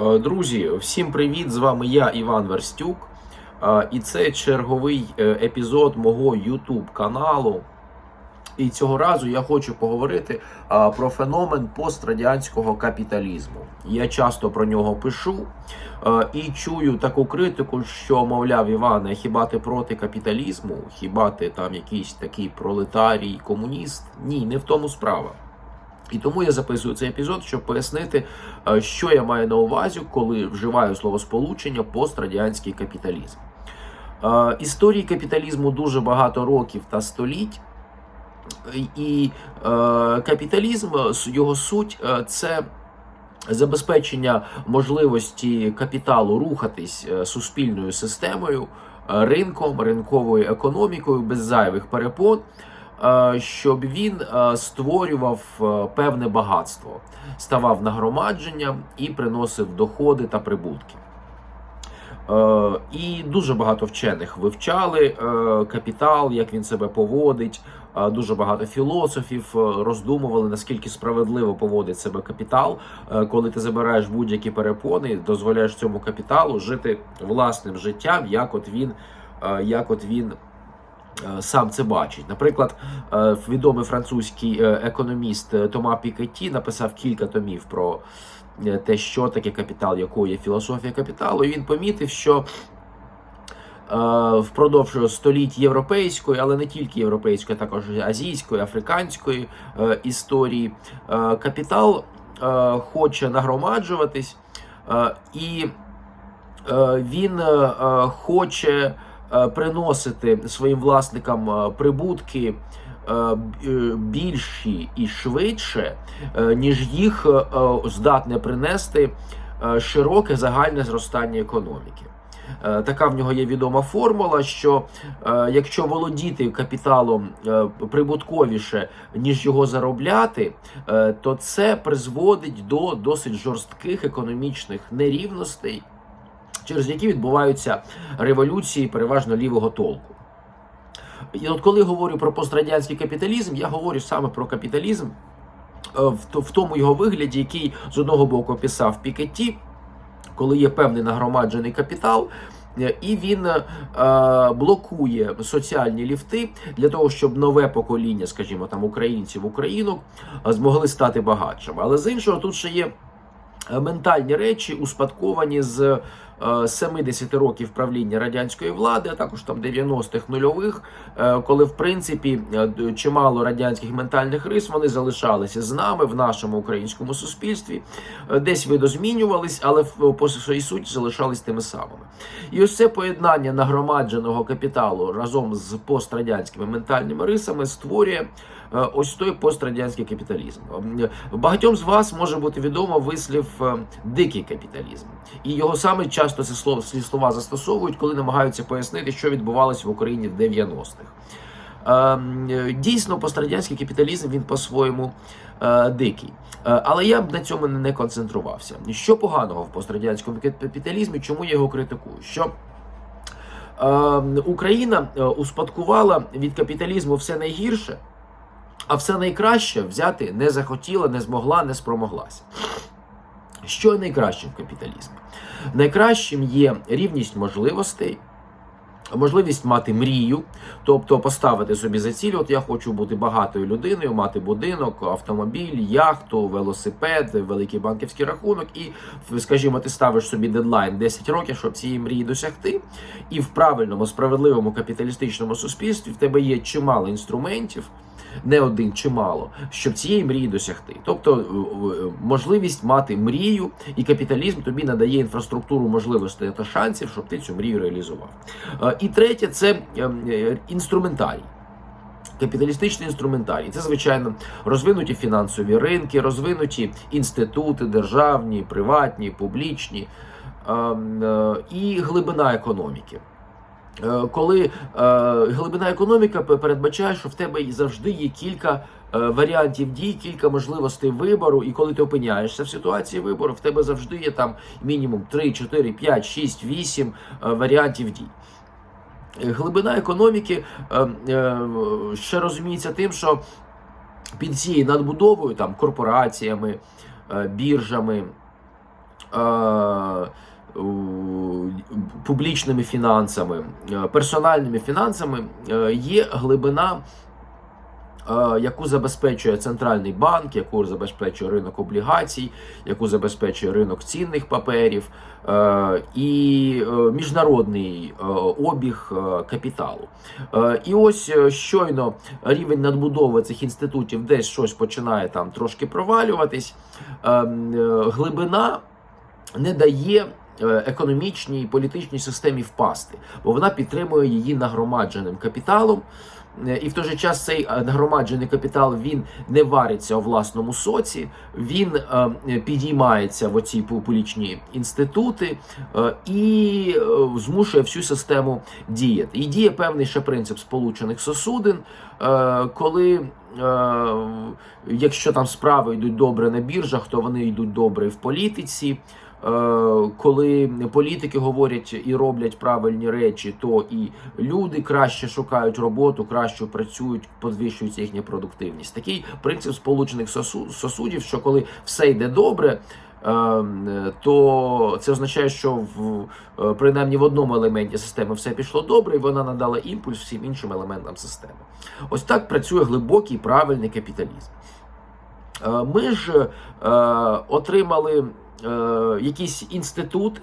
Е, Друзі, всім привіт! З вами я, Іван Верстюк. Е, І це черговий е, епізод мого YouTube каналу. І цього разу я хочу поговорити про феномен пострадянського капіталізму. Я часто про нього пишу і чую таку критику, що мовляв, Іване, хіба ти проти капіталізму? Хіба ти там якийсь такий пролетарій, комуніст? Ні, не в тому справа. І тому я записую цей епізод, щоб пояснити, е, що я маю на увазі, коли вживаю словосполучення пострадянський капіталізм. Е, Історії капіталізму дуже багато років та століть. І е, капіталізм, його суть це забезпечення можливості капіталу рухатись суспільною системою, ринком, ринковою економікою без зайвих перепон, щоб він е, створював е, певне багатство, ставав нагромадженням і приносив доходи та прибутки. Е, І дуже багато вчених вивчали е, капітал, як він себе поводить. Е, Дуже багато філософів е, роздумували, наскільки справедливо поводить себе капітал, Е, коли ти забираєш будь-які перепони, дозволяєш цьому капіталу жити власним життям, як от він, е, як от він е, сам це бачить. Наприклад, е, відомий французький е, економіст е, Тома Пікетті написав кілька томів про е, те, що таке капітал, якою є філософія капіталу. І він помітив, що е, впродовж століть європейської, але не тільки європейської, а також азійської, африканської е, історії, е, капітал е, хоче нагромаджуватись, е, і е, він е, е, хоче е, приносити своїм власникам е, прибутки. е, е, Більші і швидше, е, ніж їх е, е, здатне принести е, широке загальне зростання економіки. Е, Така в нього є відома формула, що е, якщо володіти капіталом е, прибутковіше, ніж його заробляти, е, то це призводить до досить жорстких економічних нерівностей, через які відбуваються революції переважно лівого толку. І от коли говорю про пострадянський капіталізм, я говорю саме про капіталізм е, в тому його вигляді, який з одного боку описав Пікетті, коли є певний нагромаджений капітал. е, І він е, блокує соціальні ліфти для того, щоб нове покоління, скажімо, там українців, українок е, змогли стати багатшими. Але з іншого, тут ще є ментальні речі, успадковані з 70 років правління радянської влади, а також там 90-х нульових, е, коли в принципі е, чимало радянських ментальних рис вони залишалися з нами в нашому українському суспільстві. Е, Десь видозмінювались, але по своїй суті залишались тими самими. І ось це поєднання нагромадженого капіталу разом з пострадянськими ментальними рисами створює. е, Ось той пострадянський капіталізм. Багатьом з вас може бути відомо вислів е, дикий капіталізм, і його саме часто це слово ці слова застосовують, коли намагаються пояснити, що відбувалося в Україні в 90-х. Ем, Дійсно, пострадянський капіталізм він по-своєму е, дикий. Е, Але я б на цьому не концентрувався. Що поганого в пострадянському капіталізмі? Чому я його критикую? Що е, Україна е, успадкувала від капіталізму все найгірше, а все найкраще взяти не захотіла, не змогла, не спромоглася. Що найкраще в капіталізмі? Найкращим є рівність можливостей, можливість мати мрію, тобто поставити собі за ціль, от я хочу бути багатою людиною, мати будинок, автомобіль, яхту, велосипед, великий банківський рахунок, і, скажімо, ти ставиш собі дедлайн 10 років, щоб цієї мрії досягти. І в правильному, справедливому капіталістичному суспільстві в тебе є чимало інструментів. Не один чимало, щоб цієї мрії досягти. Тобто е, е, можливість мати мрію, і капіталізм тобі надає інфраструктуру можливостей та шансів, щоб ти цю мрію реалізував. Е, І третє це інструментарій. Капіталістичний інструментарій це звичайно розвинуті фінансові ринки, розвинуті інститути, державні, приватні, публічні ем, і глибина економіки. Е, Коли е, глибина економіка передбачає, що в тебе завжди є кілька е, варіантів дій, кілька можливостей вибору, і коли ти опиняєшся в ситуації вибору, в тебе завжди є там мінімум 3, 4, 5, 6, 8 е, варіантів дій. Глибина економіки ще розуміється тим, що під цією надбудовою, там корпораціями, біржами, публічними фінансами, е, персональними фінансами е, є глибина. е, Яку забезпечує центральний банк, яку забезпечує ринок облігацій, яку забезпечує ринок цінних паперів і міжнародний обіг капіталу. І ось щойно рівень надбудови цих інститутів десь щось починає там трошки провалюватись. е, м, е, Глибина не дає економічній і політичній системі впасти, бо вона підтримує її нагромадженим капіталом. Е, І в той же час цей е, нагромаджений капітал він не вариться у власному соці, він е, підіймається в оці публічні інститути е, і е, змушує всю систему діяти. І діє певний ще принцип сполучених сосудин, е, коли. е, Якщо там справи йдуть добре на біржах, то вони йдуть добре і в політиці. Е, Коли політики говорять і роблять правильні речі, то і люди краще шукають роботу, краще працюють, підвищується їхня продуктивність. Такий принцип сполучених сосудів, що коли все йде добре. е, То це означає, що в е, принаймні в одному елементі системи все пішло добре, і вона надала імпульс всім іншим елементам системи. Ось так працює глибокий правильний капіталізм. Ми ж отримали якісь інститути,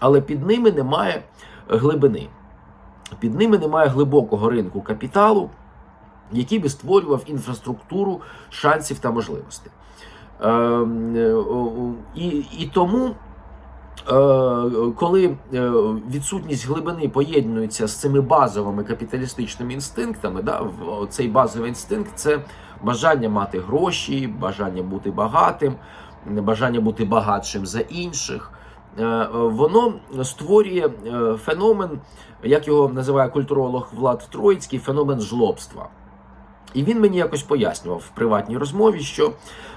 але під ними немає глибини. Під ними немає глибокого ринку капіталу, який би створював інфраструктуру шансів та можливостей. Е, е, І, і тому. Е, Коли е, відсутність глибини поєднується з цими базовими капіталістичними інстинктами, да, цей базовий інстинкт це бажання мати гроші, бажання бути багатим, бажання бути багатшим за інших. Е, Воно створює е, феномен, як його називає культуролог Влад Троїцький, феномен жлобства. І він мені якось пояснював в приватній розмові, що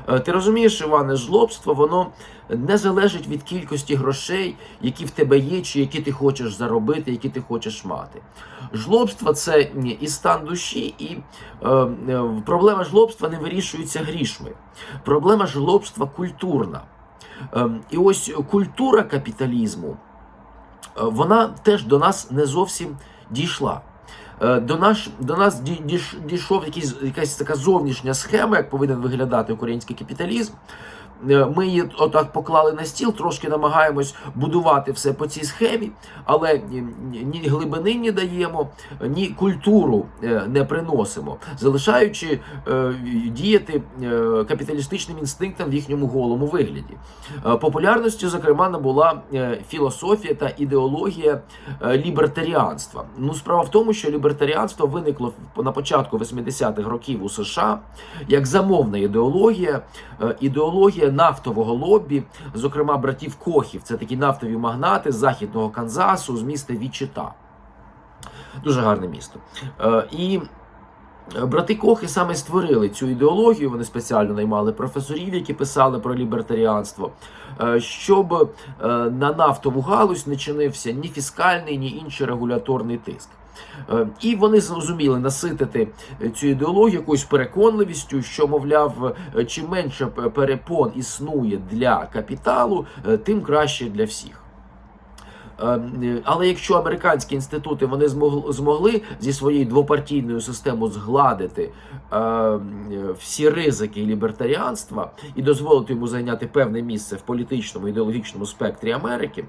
е, ти розумієш, Іване, жлобство воно не залежить від кількості грошей, які в тебе є, чи які ти хочеш заробити, які ти хочеш мати. Жлобство це і стан душі, і е, е, проблема жлобства не вирішується грішми. Проблема жлобства культурна. Е, і ось культура капіталізму, е, вона теж до нас не зовсім дійшла. Е, До нас, до нас ді- дійшов якийсь, якась така зовнішня схема, як повинен виглядати український капіталізм. Е, Ми її отак поклали на стіл, трошки намагаємось будувати все по цій схемі, але ні, глибини не даємо, ні культуру е, не приносимо, залишаючи е, діяти капіталістичним інстинктам в їхньому голому вигляді. Популярністю, зокрема, набула філософія та ідеологія лібертаріанства. Ну, справа в тому, що лібертаріанство виникло на початку 80-х років у США як замовна ідеологія, ідеологія нафтового лобі, зокрема братів Кохів. Це такі нафтові магнати з західного Канзасу, з міста Вічита. Дуже гарне місто. Е, І Брати Кохи саме створили цю ідеологію. Вони спеціально наймали професорів, які писали про лібертаріанство, е, щоб е, на нафтову галузь не чинився ні фіскальний, ні інший регуляторний тиск. Е, І вони зрозуміли наситити цю ідеологію якоюсь переконливістю, що, мовляв, е, чим менше перепон існує для капіталу, е, тим краще для всіх. Е, Але якщо американські інститути вони змогли, зі своєю двопартійною системою згладити е, всі ризики лібертаріанства і дозволити йому зайняти певне місце в політичному ідеологічному спектрі Америки,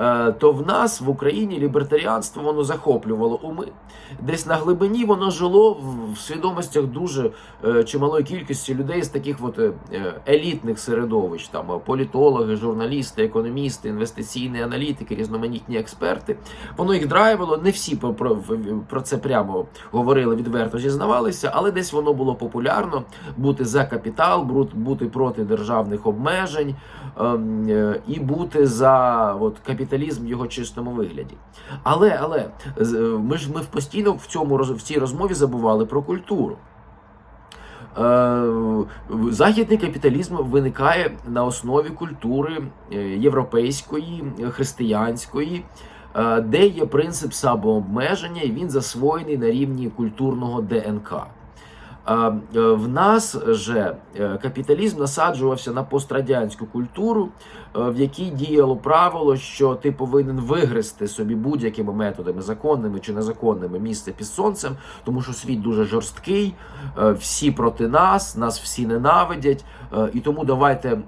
е, то в нас в Україні лібертаріанство воно захоплювало уми. Десь на глибині воно жило в, свідомостях дуже чималої кількості людей з таких от елітних середовищ, там політологи, журналісти, економісти, інвестиційні аналітики, різноманітні експерти. Воно їх драйвило. Не всі про, про, це прямо говорили, відверто зізнавалися, але десь воно було популярно бути за капітал, бути проти державних обмежень ем, і бути за от, капіталізм в його чистому вигляді. Але, але е, ми ж ми постійно в цьому в цій розмові забували про культуру. Е, Західний капіталізм виникає на основі культури е, європейської, християнської, е, де є принцип самообмеження, і він засвоєний на рівні культурного ДНК. Е, В нас же е, капіталізм насаджувався на пострадянську культуру, е, в якій діяло правило, що ти повинен вигризти собі будь-якими методами, законними чи незаконними, місце під сонцем, тому що світ дуже жорсткий, всі проти нас, нас всі ненавидять. І тому давайте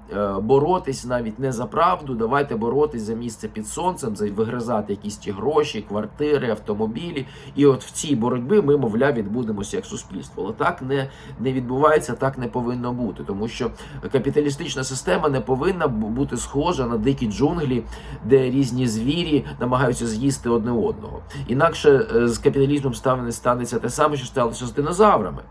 боротись навіть не за правду, давайте боротись за місце під сонцем, за вигризати якісь ті гроші, квартири, автомобілі. І от в цій боротьбі ми, мовляв, відбудемося як суспільство. Але так не, не не відбувається, так не повинно бути, тому що капіталістична система не повинна бути схожа на дикі джунглі, де різні звірі намагаються з'їсти одне одного. Інакше е, з капіталізмом стане- станеться те саме, що сталося з динозаврами.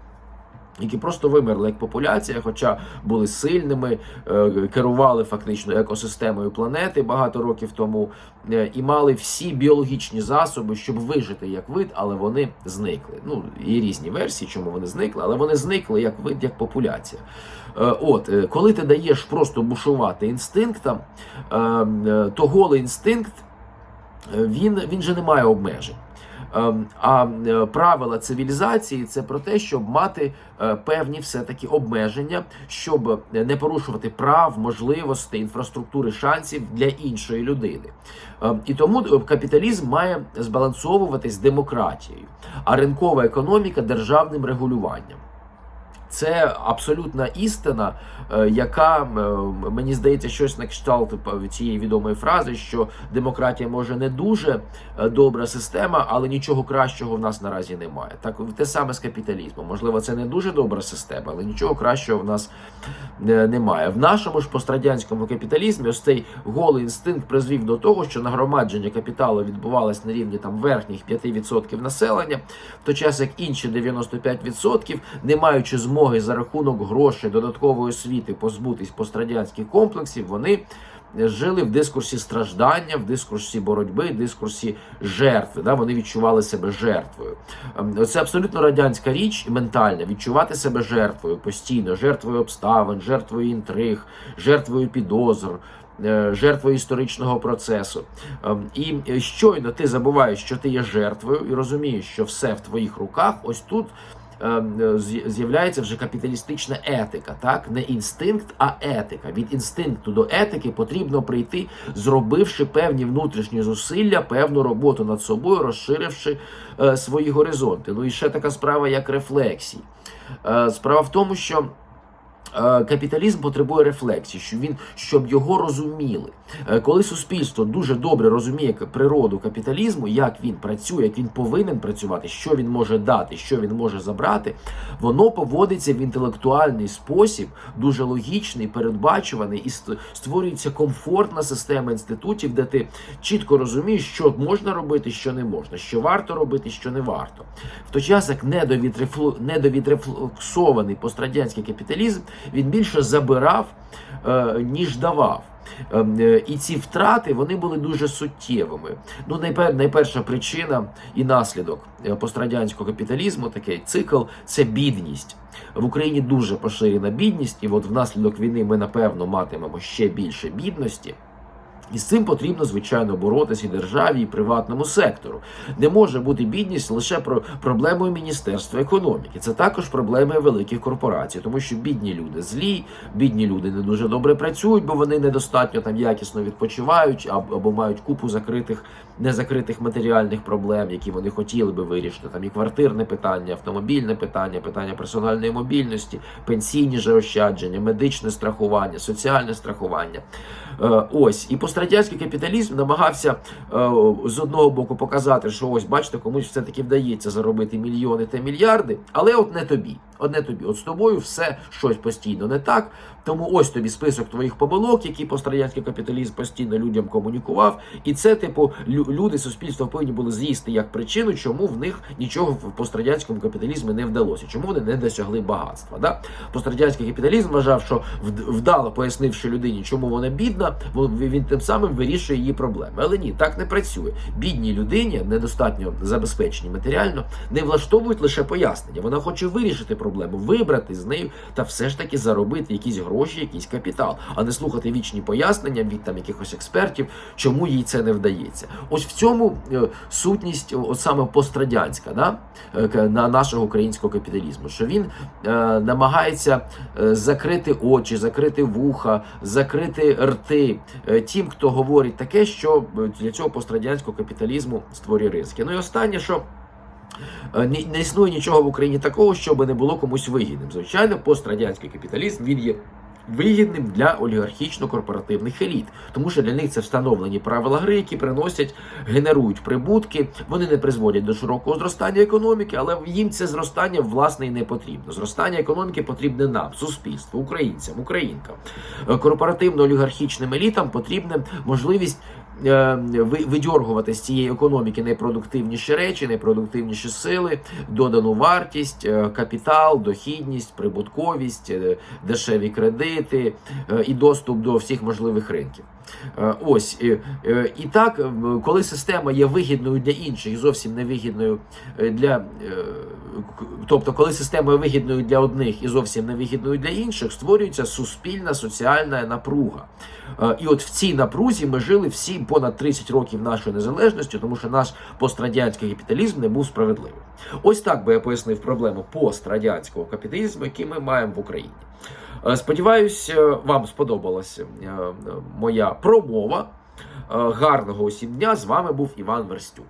Які просто вимерли як популяція, хоча були сильними, е, керували фактично екосистемою планети багато років тому, е, і мали всі біологічні засоби, щоб вижити як вид, але вони зникли. Ну є різні версії, чому вони зникли, але вони зникли як вид, як популяція. Е, От, коли ти даєш просто бушувати інстинктам, е, е, то голий інстинкт він, він же не має обмежень. Ем, А е, правила цивілізації це про те, щоб мати е, певні все-таки обмеження, щоб не порушувати прав, можливостей, інфраструктури, шансів для іншої людини. Ем, І тому е, капіталізм має збалансовуватись демократією, а ринкова економіка державним регулюванням. Це абсолютна істина, е, яка е, мені здається, щось на кшталт е, цієї відомої фрази, що демократія може не дуже добра система, але нічого кращого в нас наразі немає. Так те саме з капіталізмом. Можливо, це не дуже добра система, але нічого кращого в нас немає. В нашому ж пострадянському капіталізмі ось цей голий інстинкт призвів до того, що нагромадження капіталу відбувалось на рівні там верхніх 5% населення, в той час як інші 95%, не маючи змоги за рахунок грошей додаткової освіти позбутись пострадянських комплексів, вони жили в дискурсі страждання, в дискурсі боротьби, в дискурсі жертви. Да? Вони відчували себе жертвою. Ем, Це абсолютно радянська річ, ментальна, відчувати себе жертвою постійно, жертвою обставин, жертвою інтриг, жертвою підозр. е, Жертвою історичного процесу, Ем, і щойно ти забуваєш, що ти є жертвою, і розумієш, що все в твоїх руках. Ось тут з'являється вже капіталістична етика, так не інстинкт, а етика. Від інстинкту до етики потрібно прийти, зробивши певні внутрішні зусилля, певну роботу над собою, розширивши е, свої горизонти. Ну і ще така справа, як рефлексії. Е, справа в тому, що. Е, Капіталізм потребує рефлексії, щоб він щоб його розуміли. Е, Коли суспільство дуже добре розуміє природу капіталізму, як він працює, як він повинен працювати, що він може дати, що він може забрати, воно поводиться в інтелектуальний спосіб, дуже логічний, передбачуваний, і створюється комфортна система інститутів, де ти чітко розумієш, що можна робити, що не можна, що варто робити, що не варто. В той час як недовітрефлексований пострадянський капіталізм він більше забирав, е, ніж давав. Ем, е, І ці втрати вони були дуже суттєвими. Ну, найпер, найперша причина і наслідок е, пострадянського капіталізму, такий цикл це бідність. В Україні дуже поширена бідність, і от внаслідок війни ми напевно матимемо ще більше бідності. І з цим потрібно, звичайно, боротися і державі, і приватному сектору. Не може бути бідність лише про проблемою Міністерства економіки. Це також проблеми великих корпорацій, тому що бідні люди злі, бідні люди не дуже добре працюють, бо вони недостатньо там якісно відпочивають або, мають купу закритих, незакритих матеріальних проблем, які вони хотіли би вирішити. Там і квартирне питання, автомобільне питання, питання персональної мобільності, пенсійні заощадження, медичне страхування, соціальне страхування. Е, Ось і пострадянський капіталізм намагався е, з одного боку показати, що ось бачите, комусь все таки вдається заробити мільйони та мільярди, але от не тобі. От не тобі. От з тобою все щось постійно не так. Тому ось тобі список твоїх помилок, які пострадянський капіталізм постійно людям комунікував. І це, типу, лю- люди, суспільство повинні були з'їсти як причину, чому в них нічого в пострадянському капіталізмі не вдалося, чому вони не досягли багатства. Да? Пострадянський капіталізм вважав, що вдало пояснивши людині, чому вона бідна, він тим самим вирішує її проблеми. Але ні, так не працює. Бідній людині, недостатньо забезпечені матеріально, не влаштовують лише пояснення. Вона хоче вирішити проблему. Проблему, вибрати з нею та все ж таки заробити якісь гроші, якийсь капітал, а не слухати вічні пояснення від там якихось експертів, чому їй це не вдається. Ось в цьому е, сутність, от саме пострадянська, да, е, на нашого українського капіталізму, що він е, намагається е, закрити очі, закрити вуха, закрити рти тим, хто говорить таке, що для цього пострадянського капіталізму створює ризики. Ну і останнє, що. Е, Не, існує нічого в Україні такого, щоб не було комусь вигідним. Звичайно, пострадянський капіталізм він є вигідним для олігархічно-корпоративних еліт, тому що для них це встановлені правила гри, які приносять, генерують прибутки. Вони не призводять до широкого зростання економіки, але їм це зростання власне і не потрібно. Зростання економіки потрібне нам, суспільству, українцям, українкам. Е, Корпоративно-олігархічним елітам потрібна можливість. Е, ви- Видьоргувати з цієї економіки найпродуктивніші речі, найпродуктивніші сили, додану вартість, е, капітал, дохідність, прибутковість, е, дешеві кредити і доступ до всіх можливих ринків. Е, Ось е, е, і так, е, коли система є вигідною для інших, і зовсім невигідною для тобто, коли система є вигідною для одних і зовсім невигідною для інших, створюється суспільна соціальна напруга. І от в цій напрузі ми жили всі понад 30 років нашої незалежності, тому що наш пострадянський капіталізм не був справедливим. Ось так би я пояснив проблему пострадянського капіталізму, який ми маємо в Україні. Е, Сподіваюсь, е, вам сподобалася е, моя промова. Гарного усім дня! З вами був Іван Верстюк.